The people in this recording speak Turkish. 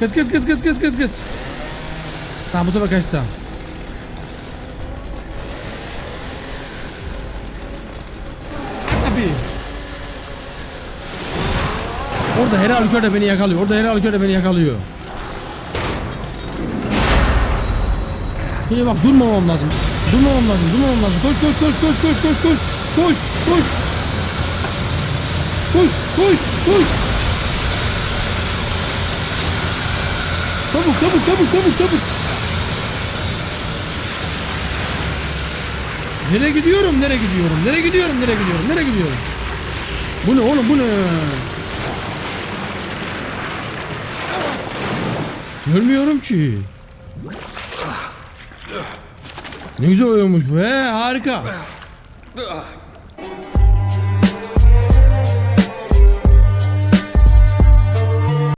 Kız kız kız kız kız kız kız. Tamam bu sefer kaçsa. Abi. Orada her halükarda beni yakalıyor. Orada her halükarda beni yakalıyor. Şimdi bak durmamam lazım. Durmamam lazım. Durmamam lazım. Koş koş koş koş koş koş koş. Koş koş. Koş koş koş. Çabuk çabuk çabuk çabuk çabuk. Nereye gidiyorum? Nereye gidiyorum? Nereye gidiyorum? Nereye gidiyorum? Nereye gidiyorum? Bu ne oğlum bu ne? Görmüyorum ki. Ne güzel oyunmuş be harika.